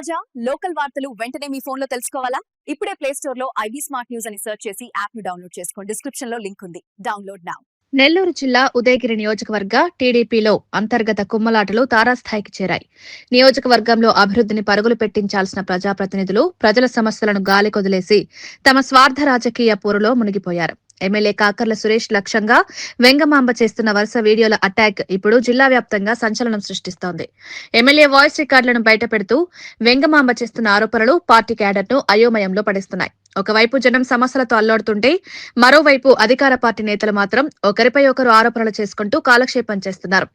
తాజా లోకల్ వార్తలు వెంటనే మీ ఫోన్లో తెలుసుకోవాలా? ఇప్పుడే ప్లే స్టోర్లో ఐబీ స్మార్ట్ న్యూస్ అని సెర్చ్ చేసి యాప్ను డౌన్లోడ్ చేసుకోండి. డిస్క్రిప్షన్లో లింక్ ఉంది. డౌన్లోడ్ నౌ నెల్లూరు జిల్లా ఉదయగిరి నియోజకవర్గ టీడీపీలో అంతర్గత కుమ్మలాటలు తారాస్థాయికి చేరాయి. నియోజకవర్గంలో అభివృద్ధిని పరుగులు పెట్టించాల్సిన ప్రజాప్రతినిధులు ప్రజల సమస్యలను గాలికొదిలేసి తమ స్వార్థ రాజకీయ పోరులో మునిగిపోయారు. ఎమ్మెల్యే కాకర్ల సురేష్ లక్ష్యంగా వెంగమాంబ చేస్తున్న వరుస వీడియోల అటాక్ ఇప్పుడు జిల్లా వ్యాప్తంగా సంచలనం సృష్టిస్తోంది. ఎమ్మెల్యే వాయిస్ రికార్డులను బయటపెడుతూ వెంగమాంబ చేస్తున్న ఆరోపణలు పార్టీ క్యాడర్ను అయోమయంలో పడిస్తున్నాయి. ఒకవైపు జనం సమస్యలతో అల్లాడుతుంటే మరోవైపు అధికార పార్టీ నేతలు మాత్రం ఒకరిపై ఒకరు ఆరోపణలు చేసుకుంటూ కాలక్షేపం చేస్తున్నారు.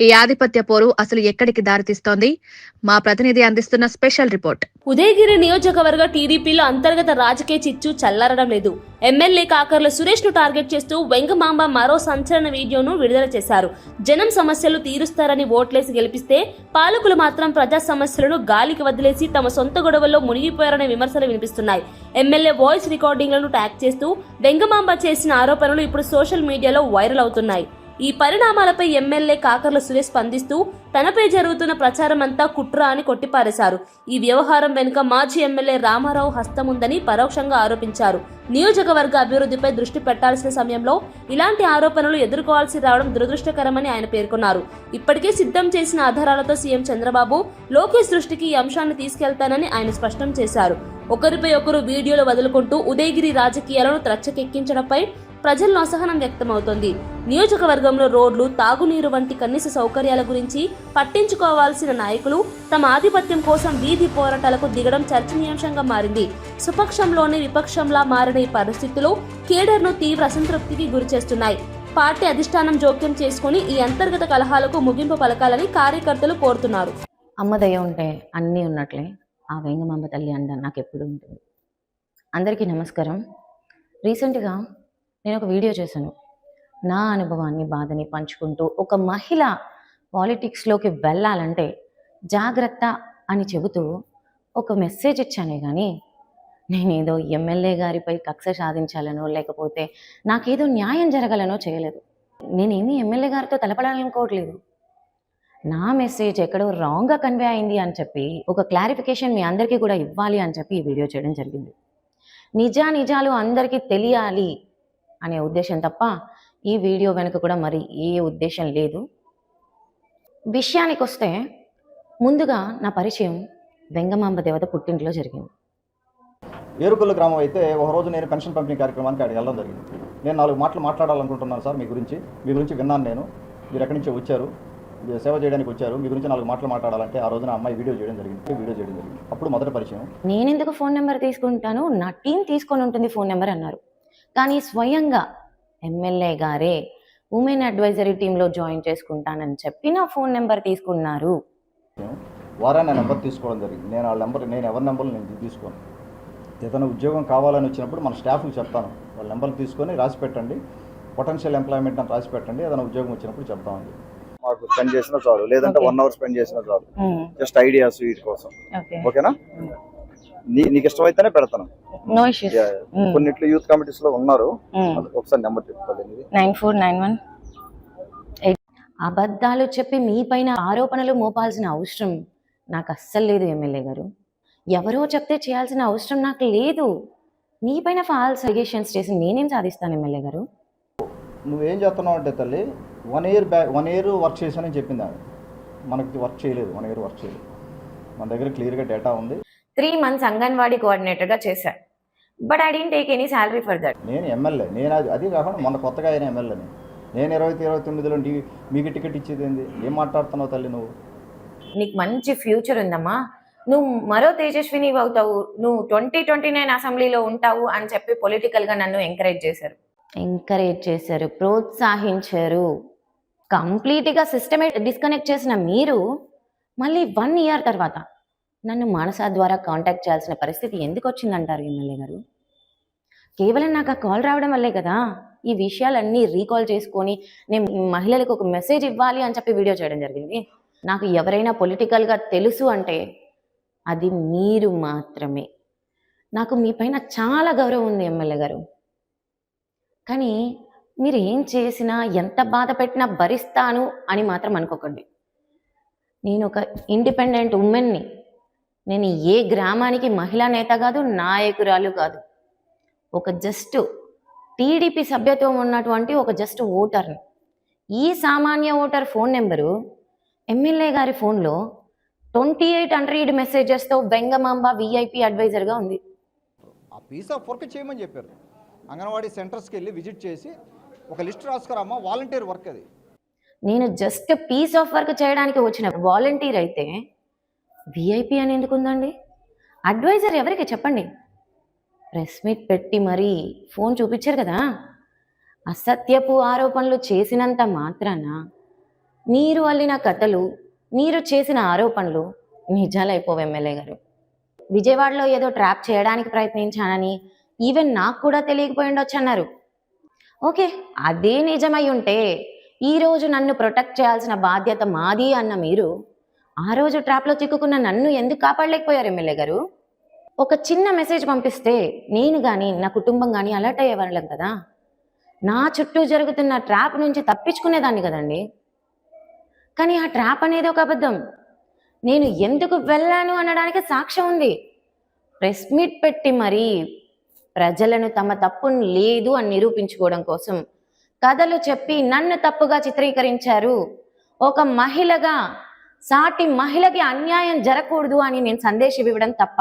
ఈ ఆధిపత్య పోరు అసలు ఎక్కడికి దారితీస్తోంది? మా ప్రతినిధి అందిస్తున్న స్పెషల్ రిపోర్ట్. ఉదయగిరి నియోజకవర్గ టీడీపీలో అంతర్గత రాజకీయ చిచ్చు చల్లారడం లేదు. ఎమ్మెల్యే కాకర్ల సురేష్ను టార్గెట్ చేస్తూ వెంగమాంబ మరో సంచలన వీడియోను విడుదల చేశారు. జనం సమస్యలు తీరుస్తారని ఓట్లేసి గెలిపిస్తే పాలకులు మాత్రం ప్రజా సమస్యలను గాలికి వదిలేసి తమ సొంత గొడవల్లో మునిగిపోయారనే విమర్శలు వినిపిస్తున్నాయి. ఎమ్మెల్యే ఎమ్మెల్యే వాయిస్ రికార్డింగ్లను ట్యాగ్ చేస్తూ వెంగమాంబ చేసిన ఆరోపణలు ఇప్పుడు సోషల్ మీడియాలో వైరల్ అవుతున్నాయి. ఈ పరిణామాలపై ఎమ్మెల్యే కాకర్ల సురేష్ స్పందిస్తూ తనపై జరుగుతున్న ప్రచారం అంతా కుట్ర అని కొట్టిపారేశారు. ఈ వ్యవహారం వెనుక మాజీ ఎమ్మెల్యే రామారావు హస్తం ఉందని పరోక్షంగా ఆరోపించారు. నియోజకవర్గ అభివృద్ధిపై దృష్టి పెట్టాల్సిన సమయంలో ఇలాంటి ఆరోపణలు ఎదుర్కోవాల్సి రావడం దురదృష్టకరమని ఆయన పేర్కొన్నారు. ఇప్పటికే సిద్ధం చేసిన ఆధారాలతో సీఎం చంద్రబాబు లోకేష్ దృష్టికి ఈ అంశాన్ని తీసుకెళ్తానని ఆయన స్పష్టం చేశారు. ఒకరిపై ఒకరు వీడియోలు వదులుకుంటూ ఉదయగిరి రాజకీయాలను త్రచ్చకెక్కించడంపై ప్రజల్లో అసహనం వ్యక్తమవుతోంది. నియోజకవర్గంలో రోడ్లు తాగునీరు వంటి కనీస సౌకర్యాల గురించి పట్టించుకోవాల్సిన నాయకులు తమ ఆధిపత్యం కోసం వీధి పోరాటాలకు దిగడం చర్చనీయాంశంగా మారింది. సుపక్షంలోని విపక్షంలా మారిన ఈ పరిస్థితులు కేడర్ను తీవ్ర అసంతృప్తికి గురిచేస్తున్నాయి. పార్టీ అధిష్టానం జోక్యం చేసుకుని ఈ అంతర్గత కలహాలకు ముగింపు పలకాలని కార్యకర్తలు కోరుతున్నారు. అమ్మదయ్య ఉంటే అన్నీ ఉన్నట్లే. ఆ వేంగమాంబ తల్లి అండ నాకు ఎప్పుడు ఉంటుంది. అందరికీ నమస్కారం. రీసెంట్గా నేను ఒక వీడియో చేశాను. నా అనుభవాన్ని బాధని పంచుకుంటూ ఒక మహిళ పాలిటిక్స్లోకి వెళ్ళాలంటే జాగ్రత్త అని చెబుతూ ఒక మెసేజ్ ఇచ్చానే కానీ నేనేదో ఎమ్మెల్యే గారిపై కక్ష సాధించాలనో లేకపోతే నాకేదో న్యాయం జరగాలనో చేయలేదు. నేనేమీ ఎమ్మెల్యే గారితో తలపడాలనుకోవట్లేదు. నా మెసేజ్ ఎక్కడో రాంగ్గా కన్వే అయింది అని చెప్పి ఒక క్లారిఫికేషన్ మీ అందరికీ కూడా ఇవ్వాలి అని చెప్పి ఈ వీడియో చేయడం జరిగింది. నిజా నిజాలు అందరికీ తెలియాలి అనే ఉద్దేశం తప్ప ఈ వీడియో వెనుక కూడా మరి ఏ ఉద్దేశం లేదు. విషయానికి వస్తే ముందుగా నా పరిచయం వెంగమాంబ దేవత పుట్టింట్లో జరిగింది. ఏరుకొల్లు గ్రామం అయితే ఒక రోజు నేను పెన్షన్ పంపిణీ కార్యక్రమానికి అక్కడికి వెళ్ళడం జరిగింది. నేను నాలుగు మాటలు మాట్లాడాలనుకుంటున్నాను సార్ మీ గురించి. మీ గురించి విన్నాను నేను. మీరు ఎక్కడి నుంచో వచ్చారు. సేవ చేయడానికి వచ్చారు? మీ గురించి నాలుగు మాటలు మాట్లాడాలంటే ఆ రోజున అమ్మాయి వీడియో చేయడం జరిగింది. వీడియో చేయడం జరిగింది? అప్పుడు మొదటి పరిచయం? నేను ఎందుకు ఫోన్ నెంబర్ తీసుకుంటాను? నా టీం తీసుకొని ఉంటుంది ఫోన్ నెంబర్ అన్నారు. కానీ స్వయంగా ఎమ్మెల్యే గారే ఉమెన్ అడ్వైజరీ టీంలో జాయిన్ చేసుకుంటానని చెప్పి నా ఫోన్ నెంబర్ తీసుకున్నారు. వారే నా నెంబర్ తీసుకోవడం జరిగింది. నేను వాళ్ళ నెంబర్ నేను ఎవరి నెంబర్లు నేను తీసుకోను. ఏదైనా ఉద్యోగం కావాలని వచ్చినప్పుడు మన స్టాఫ్కి చెప్తాను. వాళ్ళ నెంబర్లు తీసుకొని రాసి పెట్టండి. పొటెన్షియల్ ఎంప్లాయ్మెంట్ అని రాసి పెట్టండి. ఏదైనా ఉద్యోగం వచ్చినప్పుడు చెప్తామండి మాకు స్పెండ్ చేసిన చాలు. లేదంటే. వన్ అవర్ స్పెండ్ చేసిన చాలు. జస్ట్ ఐడియాస్ వీటి కోసం. ఓకే ఓకేనా నీ? నీకు ఇష్టమైతేనే పెడతాను. Yeah. కొన్నిట్లో యూత్ కమిటీస్లో ఉన్నారు. ఒకసారి నెంబర్ చెప్తాను ఇది నైన్ ఫోర్ నైన్ వన్ అబద్ధాలు చెప్పి మీ పైన ఆరోపణలు మోపాల్సిన అవసరం నాకు అస్సలు లేదు ఎమ్మెల్యే గారు. ఎవరో చెప్తే చేయాల్సిన అవసరం నాకు లేదు. మీ పైన ఫాల్స్ అలిగేషన్స్ చేసి నేనేం సాధిస్తాను ఎమ్మెల్యే గారు? నువ్వేం చేస్తున్నావు అంటే తల్లి one year back one year work చేశానని చెప్పింది ఆమె మనకి వర్క్ చేయలేదు వన్ ఇయర్ వర్క్ చేయలేదు. మన దగ్గర క్లియర్గా డేటా ఉంది. త్రీ మంత్స్ అంగన్వాడీ కోఆర్డినేటర్గా చేశాను but I didn't take any salary for that నేను ఎమ్మెల్యే నేను అది అది కాకుండా మొన్న కొత్తగా అయిన ఎమ్మెల్యేని నేను ఇరవై ఇరవై తొమ్మిదిలో మీకు టికెట్ ఇచ్చేది ఏంది? ఏం మాట్లాడుతున్నావు తల్లి నువ్వు? నీకు మంచి ఫ్యూచర్ ఉందమ్మా. నువ్వు మరో తేజస్విని అవుతావు. నువ్వు ట్వంటీ ట్వంటీ నైన్ అసెంబ్లీలో ఉంటావు అని చెప్పి పొలిటికల్గా నన్ను ఎంకరేజ్ చేశారు. ఎంకరేజ్ చేశారు ప్రోత్సహించారు. కంప్లీట్గా సిస్టమే డిస్కనెక్ట్ చేసిన మీరు మళ్ళీ వన్ ఇయర్ తర్వాత నన్ను మానస ద్వారా కాంటాక్ట్ చేయాల్సిన పరిస్థితి ఎందుకు వచ్చిందంటారు ఎమ్మెల్యే గారు? కేవలం నాకు ఆ కాల్ రావడం వల్లే కదా ఈ విషయాలన్నీ రీకాల్ చేసుకొని నేను మహిళలకు ఒక మెసేజ్ ఇవ్వాలి అని చెప్పి వీడియో చేయడం జరిగింది. నాకు ఎవరైనా పొలిటికల్గా తెలుసు అంటే అది మీరు మాత్రమే. నాకు మీ పైన చాలా గౌరవం ఉంది ఎమ్మెల్యే గారు. కానీ మీరు ఏం చేసినా ఎంత బాధ పెట్టినా భరిస్తాను అని మాత్రం అనుకోకండి. నేను ఒక ఇండిపెండెంట్ ఉమెన్ని. నేను ఏ గ్రామానికి మహిళా నేత కాదు నాయకురాలు కాదు. ఒక జస్ట్ టీడీపీ సభ్యత్వం ఉన్నటువంటి ఒక జస్ట్ ఓటర్ని. ఈ సామాన్య ఓటర్ ఫోన్ నెంబరు ఎమ్మెల్యే గారి ఫోన్లో ట్వంటీ ఎయిట్ హండ్రెడ్ మెసేజెస్తో వెంగమాంబ విఐపి అడ్వైజర్గా ఉంది. ఆ పీస్ ఆఫ్ వర్క్ చేయమని చెప్పారు. అంగన్వాడీ సెంటర్స్కి వెళ్ళి విజిట్ చేసి ఒక లిస్ట్ రాసుకురామా వాలంటీర్ వర్క్ అది. నేను జస్ట్ పీస్ ఆఫ్ వర్క్ చేయడానికి వచ్చిన వాలంటీర్ అయితే విఐపి అని ఎందుకు ఉందండి? అడ్వైజర్ ఎవరికి చెప్పండి? ప్రెస్ మీట్ పెట్టి మరీ ఫోన్ చూపించారు కదా. అసత్యపు ఆరోపణలు చేసినంత మాత్రాన మీరు అల్లిన కథలు మీరు చేసిన ఆరోపణలు నిజాలైపోవు ఎమ్మెల్యే గారు. విజయవాడలో ఏదో ట్రాప్ చేయడానికి ప్రయత్నించానని ఈవెన్ నాకు కూడా తెలియకపోయి ఉండొచ్చు అన్నారు. ఓకే అదే నిజమై ఉంటే ఈ రోజు నన్ను ప్రొటెక్ట్ చేయాల్సిన బాధ్యత మాది అన్న మీరు ఆ రోజు ట్రాప్లో చిక్కుకున్న నన్ను ఎందుకు కాపాడలేకపోయారు ఎమ్మెల్యే గారు? ఒక చిన్న మెసేజ్ పంపిస్తే నేను కానీ నా కుటుంబం కానీ అలర్ట్ అయ్యేవాళ్ళం కదా. నా చుట్టూ జరుగుతున్న ట్రాప్ నుంచి తప్పించుకునేదాన్ని కదండి. కానీ ఆ ట్రాప్ అనేది ఒక అబద్ధం. నేను ఎందుకు వెళ్ళాను అనడానికి సాక్ష్యం ఉంది. ప్రెస్ మీట్ పెట్టి మరీ ప్రజలను తమ తప్పును లేదు అని నిరూపించుకోవడం కోసం కథలు చెప్పి నన్ను తప్పుగా చిత్రీకరించారు. ఒక మహిళగా సాటి మహిళకి అన్యాయం జరగకూడదు అని నేను సందేశం ఇవ్వడం తప్ప.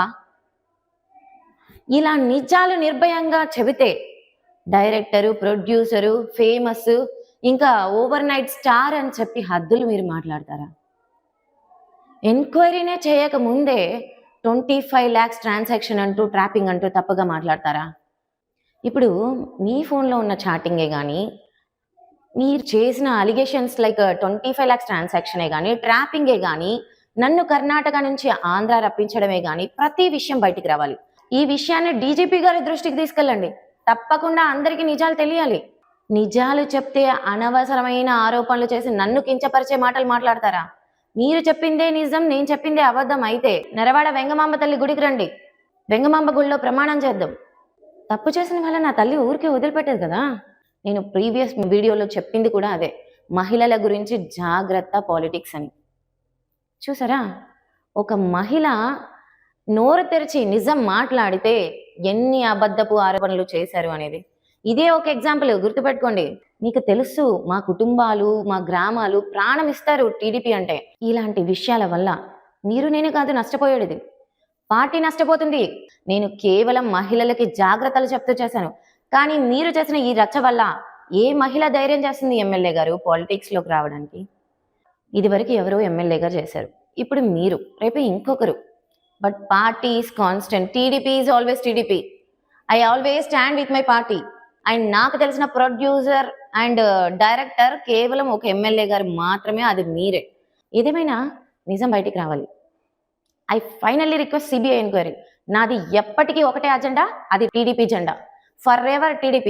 ఇలా నిజాలు నిర్భయంగా చెబితే డైరెక్టరు ప్రొడ్యూసరు ఫేమస్ ఇంకా ఓవర్ నైట్ స్టార్ అని చెప్పి హద్దులు మీరు మాట్లాడతారా? ఎంక్వైరీనే చేయక ముందే ట్వంటీ ఫైవ్ ల్యాక్స్ ట్రాన్సాక్షన్ అంటూ ట్రాపింగ్ అంటూ తప్పుగా మాట్లాడతారా? ఇప్పుడు మీ ఫోన్లో ఉన్న చాటింగే కానీ మీరు చేసిన allegations like twenty five lakhs ట్రాన్సాక్షనే కానీ ట్రాపింగే కానీ నన్ను కర్ణాటక నుంచి ఆంధ్ర రప్పించడమే కానీ ప్రతి విషయం బయటికి రావాలి. ఈ విషయాన్ని డీజీపీ గారి దృష్టికి తీసుకెళ్ళండి. తప్పకుండా అందరికీ నిజాలు తెలియాలి. నిజాలు చెప్తే అనవసరమైన ఆరోపణలు చేసి నన్ను కించపరిచే మాటలు మాట్లాడతారా? మీరు చెప్పిందే నిజం నేను చెప్పిందే అబద్ధం. అయితే నెరవాడ వెంగమాంబ తల్లి గుడికి రండి. వెంగమాంబ గుడిలో ప్రమాణం చేద్దాం. తప్పు చేసిన వల్ల నా తల్లి ఊరికే వదిలిపెట్టేది కదా. నేను ప్రీవియస్ వీడియోలో చెప్పింది కూడా అదే. మహిళల గురించి జాగ్రత్త పాలిటిక్స్ అని. చూసారా? ఒక మహిళ నోరు తెరిచి నిజం మాట్లాడితే ఎన్ని అబద్ధపు ఆరోపణలు చేశారు అనేది. ఇదే ఒక ఎగ్జాంపుల్ గుర్తుపెట్టుకోండి. మీకు తెలుసు మా కుటుంబాలు మా గ్రామాలు ప్రాణం ఇస్తారు టీడీపీ అంటే. ఇలాంటి విషయాల వల్ల మీరు నేను కాదు నష్టపోయేది పార్టీ నష్టపోతుంది. నేను కేవలం మహిళలకి జాగ్రత్తలు చెప్తూ చేశాను. కానీ మీరు చేసిన ఈ రచ్చ వల్ల ఏ మహిళ ధైర్యం చేస్తుంది ఎమ్మెల్యే గారు పాలిటిక్స్లోకి రావడానికి? ఇదివరకు ఎవరో ఎమ్మెల్యేగా చేశారు. ఇప్పుడు మీరు రేపు ఇంకొకరు. But party is constant. TDP is always TDP. I always stand with my party. And నాకు తెలిసిన ప్రొడ్యూసర్ అండ్ డైరెక్టర్ కేవలం ఒక ఎమ్మెల్యే గారు మాత్రమే అది మీరే. ఏదేమైనా నిజం బయటికి రావాలి. I finally request CBI enquiry. నాది ఎప్పటికీ ఒకటే అజెండా అది టీడీపీ జెండా. Forever TDP.